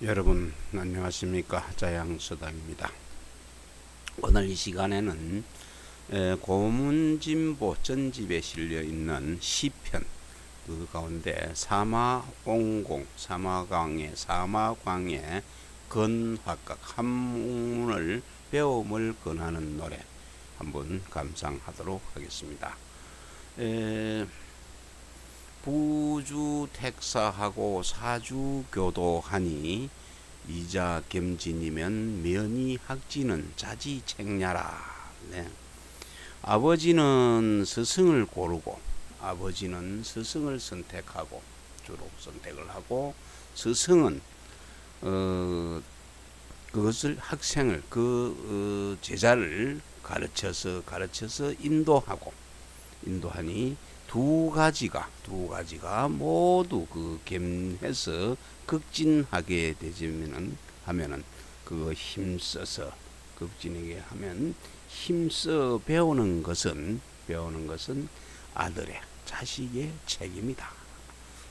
여러분 안녕하십니까 자양서당입니다. 오늘 이 시간에는 에, 고문진보 전집에 실려 있는 시편 그 가운데 사마옹공 사마강의 사마광의 건화각 한문을 배움을 권하는 노래 한번 감상하도록 하겠습니다. 에, 부주 택사하고 사주 교도하니 이자 겸진이면 면이 학지는 자지 책냐라. 네. 아버지는 스승을 고르고 아버지는 스승을 선택하고 주로 선택을 하고 스승은 어, 그것을 학생을 그 어, 제자를 가르쳐서 가르쳐서 인도하고 인도하니 두 가지가 두 가지가 모두 그 겸해서 극진하게 되지면은 하면은 그거 힘써서 극진하게 하면 힘써 배우는 것은 배우는 것은 아들의 자식의 책임이다.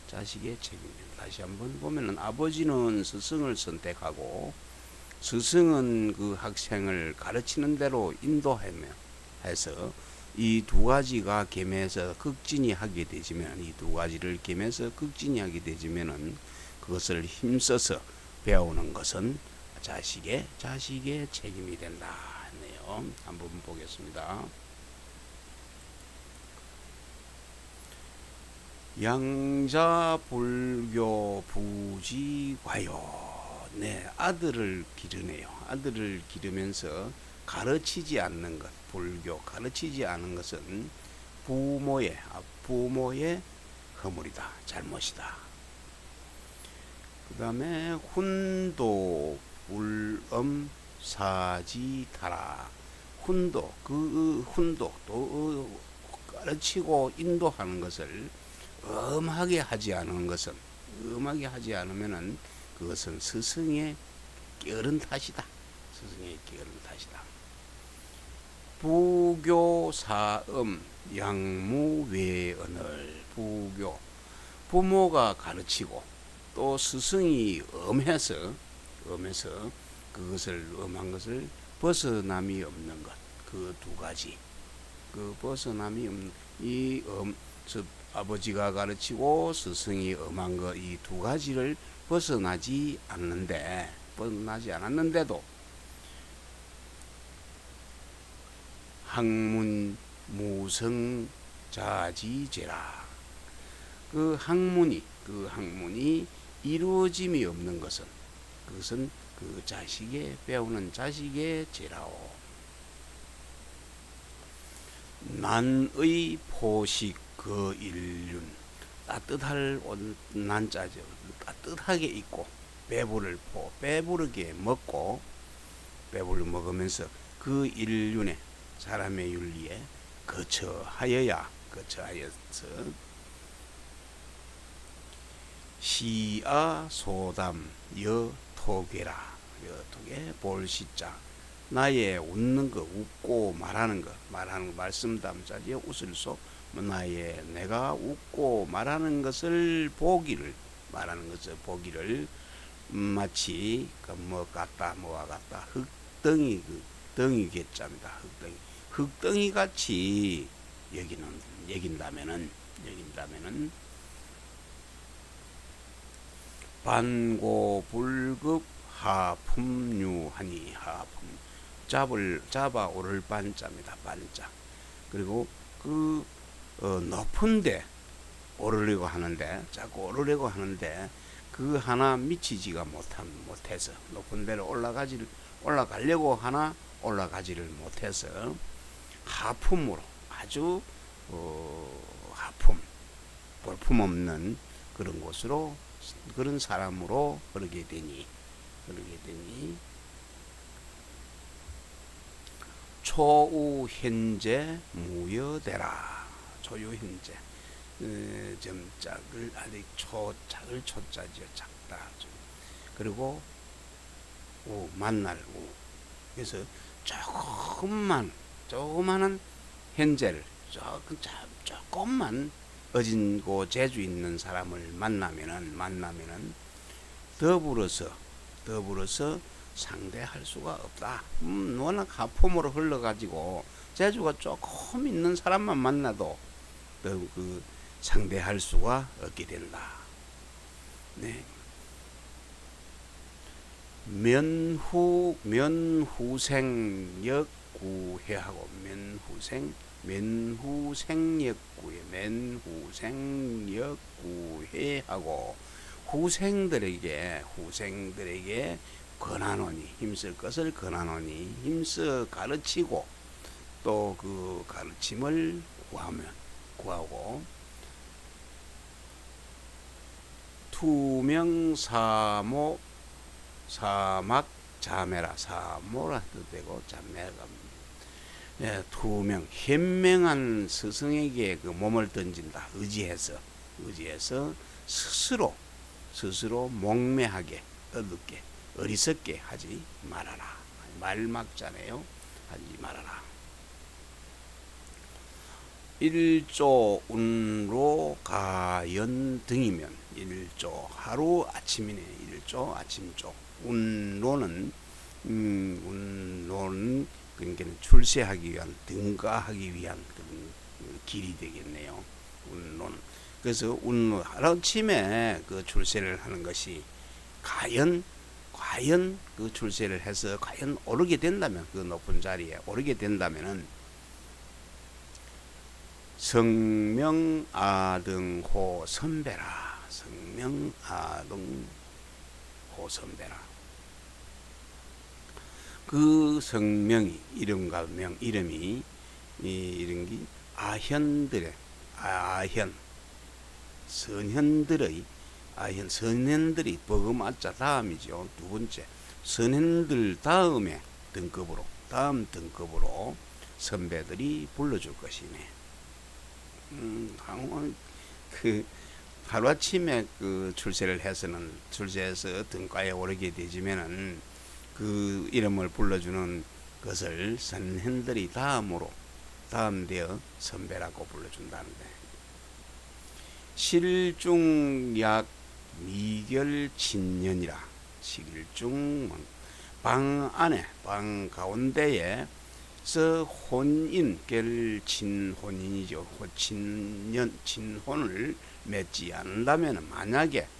자식의 책임입니다. 다시 한번 보면은 아버지는 스승을 선택하고 스승은 그 학생을 가르치는 대로 인도하며 해서 이 두 가지가 겸해서 극진히 하게 되지면 이 두 가지를 겸해서 극진히 하게 되지면은 그것을 힘써서 배우는 것은 자식의 자식의 책임이 된다 했네요. 한번 보겠습니다. 양자 불교 부지과요. 네, 아들을 기르네요. 아들을 기르면서 가르치지 않는 것, 불교 가르치지 않은 것은 부모의 아, 부모의 허물이다, 잘못이다. 그 다음에 훈도 불엄 사지타라. 훈도 그 훈도 또 가르치고 인도하는 것을 엄하게 하지 않은 것은 엄하게 하지 않으면은 그것은 스승의 게으른 탓이다. 스승의 게으른 탓이다. 부교 사음 양무외언을 부교. 부모가 가르치고 또 스승이 엄해서 엄해서 그것을 엄한 것을 벗어남이 없는 것. 그 두 가지. 그 벗어남이 없는 이 엄, 즉 아버지가 가르치고 스승이 엄한 것 이 두 가지를 벗어나지 않는데 벗어나지 않았는데도 학문 무성 자지제라. 그 학문이 그 학문이 이루어짐이 없는 것은 그것은 그 자식의 배우는 자식의 죄라오. 난의 포식 그 인륜 따뜻할 난자죠 따뜻하게 있고 배부를 포 배부르게 먹고 배부르 먹으면서 그 인륜에 사람의 윤리에 거처하여야 거처하여서. 시아 소담 여 토괴라. 여 토괴 볼시자. 나의 웃는 거 웃고 말하는 거 말하는 거 말씀 담자리에 웃을 소 나의 내가 웃고 말하는 것을 보기를 말하는 것을 보기를 마치 그뭐 같다 뭐와 같다. 흙덩이 그 덩이 개자입니다. 흙덩이 흙덩이 같이 여기는 여긴다면은 여긴다면은 반고 불급 하품유하니 하품 잡을 잡아 오를 반자입니다 반자. 그리고 그 어, 높은데 오르려고 하는데 자꾸 오르려고 하는데 그 하나 미치지가 못한 못해서 높은 데로 올라가지 올라가려고 하나 올라가지를 못해서 하품으로 아주 어, 하품 볼품 없는 그런 곳으로 그런 사람으로 그러게 되니 그러게 되니. 초우 현재 무여되라. 초유 현재. 어, 좀 짝을 아직 초 작을 초자지요 작다. 좀 그리고 우 만날 우. 그래서 조금만 조그마한 현재를 조금 조금만 어진고 재주 있는 사람을 만나면은 만나면은 더불어서 더불어서 상대할 수가 없다. 음, 워낙 하품으로 흘러가지고 재주가 조금 있는 사람만 만나도 더그 상대할 수가 없게 된다. 네. 면후 면후생역 구해하고 면후생 면후생역구에 면후생역구해하고 후생들에게 후생들에게 권하노니 힘쓸 것을 권하노니 힘써 가르치고 또 그 가르침을 구하면 구하고 투명사모 사막 자매라. 사모라 뜻 되고 자매가 예, 투명 현명한 스승에게 그 몸을 던진다. 의지해서 의지해서 스스로 스스로 목매하게 어둡게 어리석게 하지 말아라. 말막자네요. 하지 말아라. 일조 운로 가연 등이면 일조 하루 아침이네. 일조 아침조 운로는 음, 운로는 그러니까 출세하기 위한 등가하기 위한 그런 길이 되겠네요. 운론. 그래서 운로 하루아침에 그 출세를 하는 것이 과연 과연 그 출세를 해서 과연 오르게 된다면 그 높은 자리에 오르게 된다면은 성명아등호 선배라 성명아등호 선배라 그 성명이 이름과 명 이름이 이 이런 게 아현들의 아현 선현들의 아현 선현들이 버금아자 다음이죠 두 번째 선현들 다음에 등급으로 다음 등급으로 선배들이 불러줄 것이네. 음, 그 하루아침에 그 출세를 해서는 출세해서 등가에 오르게 되지면은 그 이름을 불러주는 것을 선현들이 다음으로 다음되어 선배라고 불러준다는데. 실중약 미결 친년이라. 실중 방 안에 방 가운데에 서 혼인 결 친혼인이죠. 친년 친혼을 맺지 않는다면 만약에 음,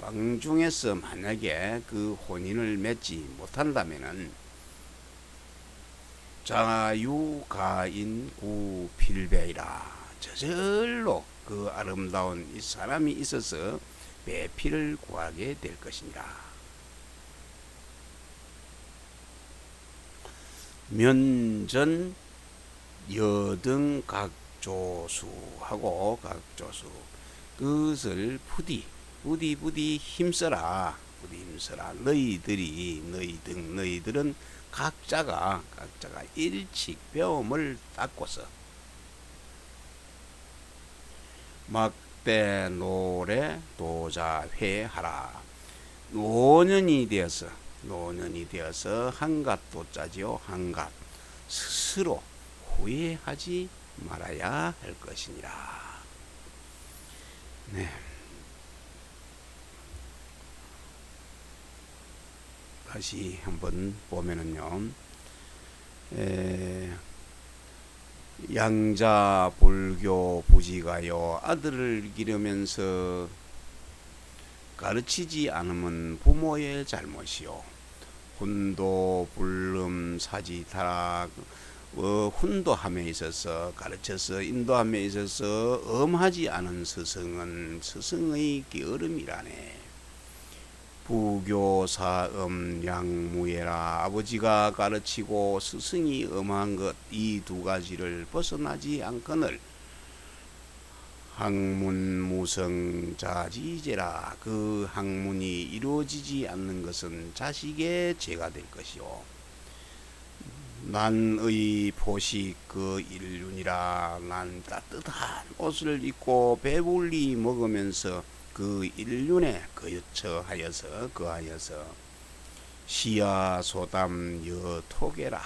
방 중에서 만약에 그 혼인을 맺지 못한다면은 자유가인 구필배이라 저절로 그 아름다운 이 사람이 있어서 배필을 구하게 될 것이니라. 면전 여등 각조수하고 각조수 그것을 부디 부디 부디 힘써라. 부디 힘써라. 너희들이 너희 등 너희들은 각자가 각자가 일칙 배움을 닦고서. 막대 노래 도자회하라. 노년이 되어서 노년이 되어서 한갓도 짜지요 한갓. 스스로 후회하지 말아야 할 것이니라. 네. 다시 한번 보면은요. 에, 양자 불교 부지가요 아들을 기르면서 가르치지 않으면 부모의 잘못이요 훈도 불름 사지 타락 어, 훈도함에 있어서 가르쳐서 인도함에 있어서 엄하지 않은 스승은 스승의 게으름이라네. 부교사 음 양무예라. 아버지가 가르치고 스승이 엄한 것 이 두 가지를 벗어나지 않거늘. 학문무성 자지제라. 그 학문이 이루어지지 않는 것은 자식의 죄가 될 것이요 난의 포식 그 일륜이라 난 따뜻한 옷을 입고 배불리 먹으면서 그 일륜에 거처하여서 거하여서 시야 소담 여토게라.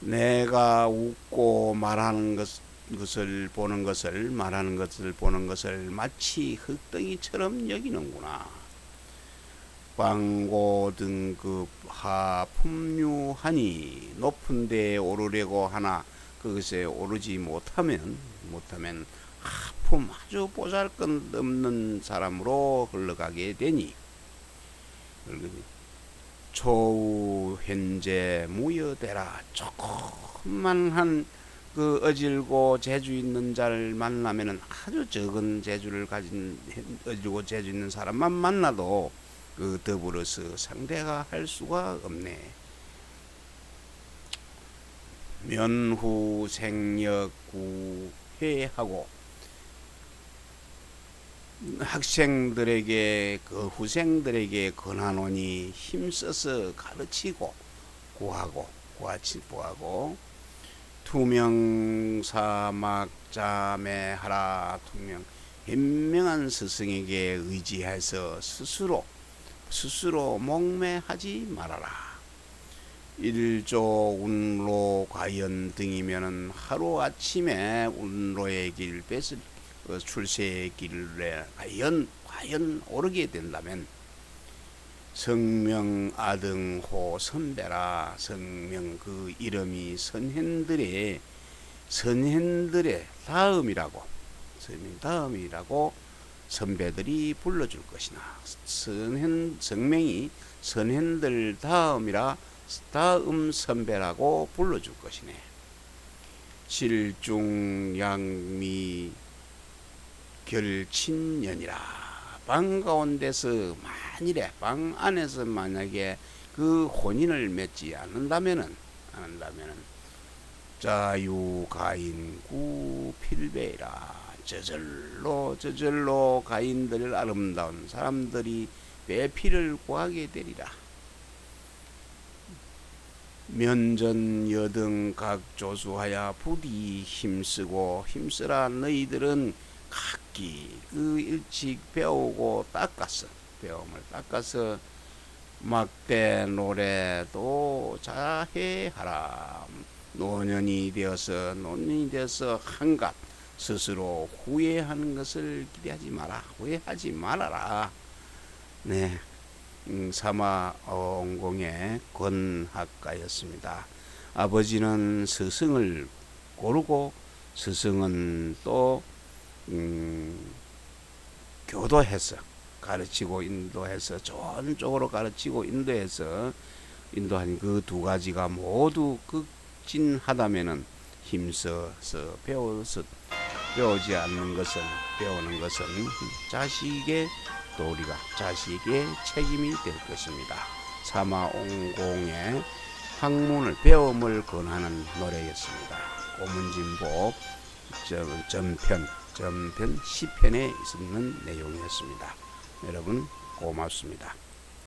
내가 웃고 말하는 것, 것을 보는 것을 말하는 것을 보는 것을 마치 흙덩이처럼 여기는구나. 방고 등급 하 품류하니 높은 데에 오르려고 하나 그것에 오르지 못하면 못하면 하품 아주 보잘것없는 사람으로 흘러가게 되니 초우 현재 무여되라 조금만한 그 어질고 재주 있는 자를 만나면은 아주 적은 재주를 가진 어질고 재주 있는 사람만 만나도 그 더불어서 상대가 할 수가 없네. 면후 생력 구 회하고 학생들에게 그 후생들에게 권하노니 힘써서 가르치고 구하고 구하치 구하고 투명 사막 자매하라 투명 현명한 스승에게 의지해서 스스로 스스로 목매하지 말아라. 일조 운로 과연 등이면은 하루 아침에 운로의 길 뺏을 그 출세의 길에 과연 과연 오르게 된다면 성명 아등호 선배라 성명 그 이름이 선현들의 선현들의 다음이라고 선현 다음이라고 선배들이 불러줄 것이나 선현 성명이 선현들 다음이라 다음 선배라고 불러줄 것이네. 실중양미 결친년이라 방 가운데서 만일에 방 안에서 만약에 그 혼인을 맺지 않는다면은 않는다면은 자유 가인구 필배라 저절로 저절로 가인들 아름다운 사람들이 배피를 구하게 되리라. 면전 여등 각 조수하여 부디 힘쓰고 힘쓰라 너희들은 각 기. 그 일찍 배우고 닦았어. 배움을 닦아서 막대 노래도 자해하라. 노년이 되어서 노년이 되어서 한갓 스스로 후회하는 것을 기대하지 마라. 후회하지 말아라. 네. 음, 사마 옹공의 권학가였습니다. 아버지는 스승을 고르고 스승은 또 음, 교도해서 가르치고 인도해서 좋은 쪽으로 가르치고 인도해서 인도한 그 두 가지가 모두 극진하다면은 힘써서 배워서 배우지 않는 것은 배우는 것은 자식의 도리가 자식의 책임이 될 것입니다. 사마옹공의 학문을 배움을 권하는 노래였습니다. 고문진보 전편 전편 시편에 있는 내용이었습니다. 여러분 고맙습니다.